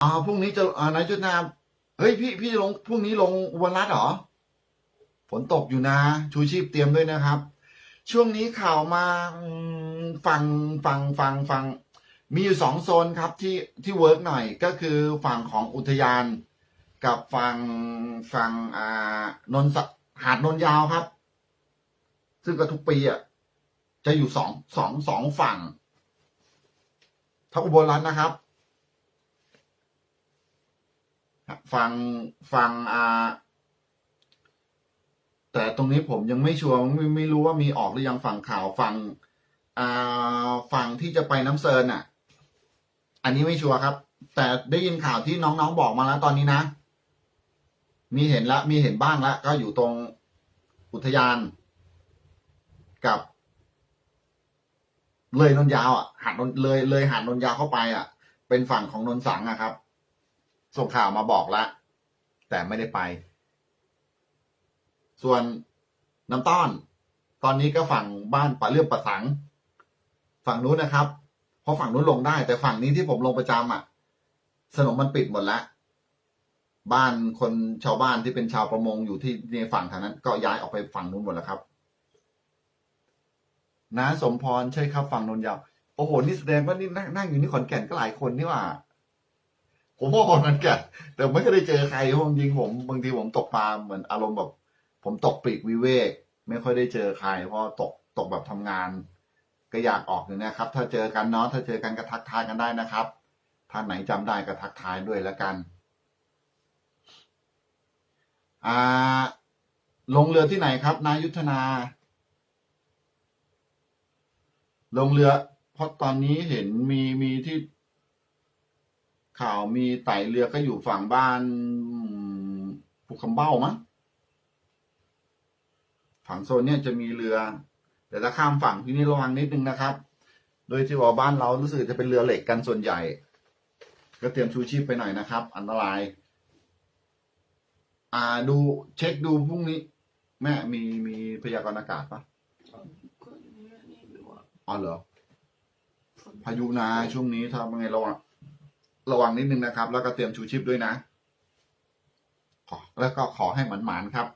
อ่าพรุ่งนี้จะอ่านายจุดนาเฮ้ยพี่พี่จะลงพรุ่งนี้ลงอุบลรัตน์เหรอฝนตกอยู่นะ ชูชีพเตรียมด้วยนะครับ ช่วงนี้ข่าวมาฟังฟังฟังฟังมีอยู่สองโซนครับที่ที่เวิร์กหน่อยก็คือฝั่งของอุทยาน กับฝั่งฝั่งอ่านนท์หาดนนท์ยาวครับ ซึ่งก็ทุกปีอะจะอยู่สองสองสองฝั่งถ้าอุบลรัตนนะครับ ฟังฟังอ่าแต่ตรงนี้ผมยังไม่ชัวร์ไม่ไม่รู้ว่ามีออกหรือยังฝั่งข่าวฝั่งอ่าฝั่งที่จะไปน้ำเซินอะ อันนี้ไม่ชัวร์ครับ แต่ได้ยินข่าวที่น้องๆบอกมาแล้วตอนนี้นะ มีเห็นละ มีเห็นบ้างละก็อยู่ตรงอุทยานกับ เลยนนยาวอะหาดนเลยเลยหาดนนยาวเข้าไปอะ เป็นฝั่งของนนสังอะครับ ส่งข่าวมาบอกแล้วแต่ไม่ได้ไป ส่วนน้ำต้อน ตอนนี้ก็ฝั่งบ้านป่าเลื่อมประสัง ฝั่งนู้นนะครับ เพราะฝั่งนู้นลงได้ แต่ฝั่งนี้ที่ผมลงประจำอะ สนมมันปิดหมดแล้วบ้านคนชาวบ้านที่เป็นชาวประมงอยู่ที่ในฝั่งทางนั้น ก็ย้ายออกไปฝั่งนู้นหมดแล้วครับน้าสมพรใช่ครับฝั่งนนยาวโอ้โหนี่แสดงว่านี่นั่งอยู่นี่ขอนแก่นก็หลายคนนี่ว่า ผมว่าคนขอนแก่แต่ไม่เคยได้เจอใครเพราะจริงผมบางทีผมตกปลาเหมือนอารมณ์แบบ ผมตกปลีกวิเวก ไม่ค่อยได้เจอใคร เพราะตกตกแบบทำงาน ก็อยากออกอยู่นะครับ ถ้าเจอกันเนาะถ้าเจอกันก็ทักทายกันได้นะครับท่านไหนจำได้ก็ทักทายด้วยแล้วกันอ่าลงเรือที่ไหนครับ นายุทธนา ลงเรือ เพราะตอนนี้เห็นมีมีที่ ข่าวมีไต่เรือก็อยู่ฝั่งบ้านภูคำเบ้ามั้งฝั่งโซนเนี่ยจะมีเรือ แต่ถ้าข้ามฝั่งที่นี่ระวังนิดนึงนะครับ โดยที่ว่าบ้านเรารู้สึกจะเป็นเรือเหล็กกันส่วนใหญ่ ก็เตรียมชูชีพไปหน่อยนะครับ อันตราย อ่าดูเช็คดูพรุ่งนี้ แม่มีมีพยากรณ์อากาศปะก็นี่นี่อยู่อะอ๋อเหรอฝนพายุนาช่วงนี้ทำยังไงระวัง ระวังนิดนึงนะครับ แล้วก็เตรียมชูชีพด้วยนะแล้วก็ขอให้หมันๆครับ